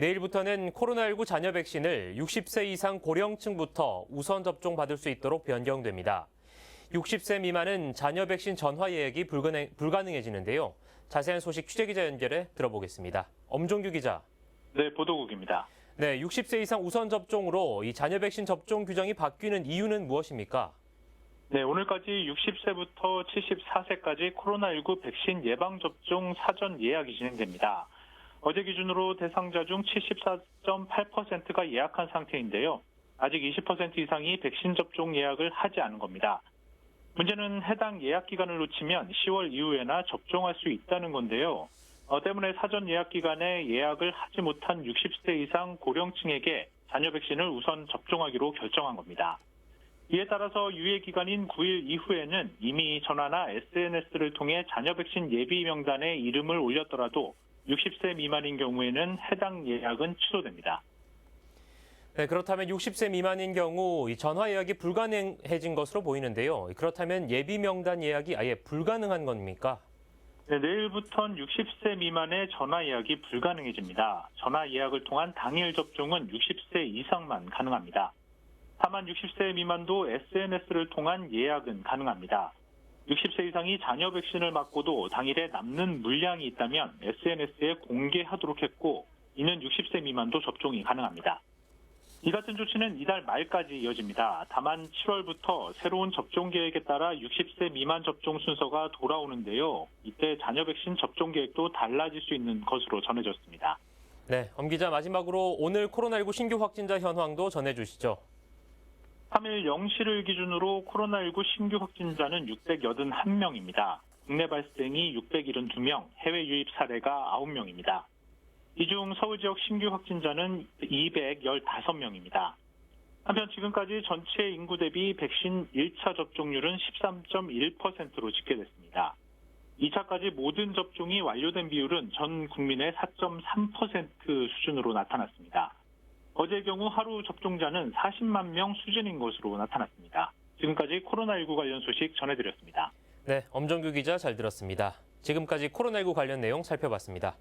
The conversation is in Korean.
내일부터는 코로나19 잔여 백신을 60세 이상 고령층부터 우선 접종 받을 수 있도록 변경됩니다. 60세 미만은 잔여 백신 전화 예약이 불가능, 불가능해지는데요. 자세한 소식 취재기자 연결해 들어보겠습니다. 엄종규 기자. 네, 보도국입니다. 네, 60세 이상 우선 접종으로 이 잔여 백신 접종 규정이 바뀌는 이유는 무엇입니까? 네, 오늘까지 60세부터 74세까지 코로나19 백신 예방접종 사전 예약이 진행됩니다. 어제 기준으로 대상자 중 74.8%가 예약한 상태인데요. 아직 20% 이상이 백신 접종 예약을 하지 않은 겁니다. 문제는 해당 예약 기간을 놓치면 10월 이후에나 접종할 수 있다는 건데요. 어, 때문에 사전 예약 기간에 예약을 하지 못한 60세 이상 고령층에게 잔여 백신을 우선 접종하기로 결정한 겁니다. 이에 따라서 유예 기간인 9일 이후에는 이미 전화나 SNS를 통해 잔여 백신 예비 명단에 이름을 올렸더라도 60세 미만인 경우에는 해당 예약은 취소됩니다. 네, 그렇다면 60세 미만인 경우 이 전화 예약이 불가능해진 것으로 보이는데요. 그렇다면 예비 명단 예약이 아예 불가능한 겁니까? 네, 내일부터는 60세 미만의 전화 예약이 불가능해집니다. 전화 예약을 통한 당일 접종은 60세 이상만 가능합니다. 다만 60세 미만도 SNS를 통한 예약은 가능합니다. 60세 이상이 잔여 백신을 맞고도 당일에 남는 물량이 있다면 SNS에 공개하도록 했고 이는 60세 미만도 접종이 가능합니다. 이 같은 조치는 이달 말까지 이어집니다. 다만 7월부터 새로운 접종 계획에 따라 60세 미만 접종 순서가 돌아오는데요. 이때 잔여 백신 접종 계획도 달라질 수 있는 것으로 전해졌습니다. 네, 엄 기자 마지막으로 오늘 코로나19 신규 확진자 현황도 전해주시죠. 3일 0시를 기준으로 코로나19 신규 확진자는 681명입니다. 국내 발생이 672명, 해외 유입 사례가 9명입니다. 이 중 서울 지역 신규 확진자는 215명입니다. 한편 지금까지 전체 인구 대비 백신 1차 접종률은 13.1%로 집계됐습니다. 2차까지 모든 접종이 완료된 비율은 전 국민의 4.3% 수준으로 나타났습니다. 어제의 경우 하루 접종자는 40만 명 수준인 것으로 나타났습니다. 지금까지 코로나19 관련 소식 전해드렸습니다. 네, 엄정규 기자 잘 들었습니다. 지금까지 코로나19 관련 내용 살펴봤습니다.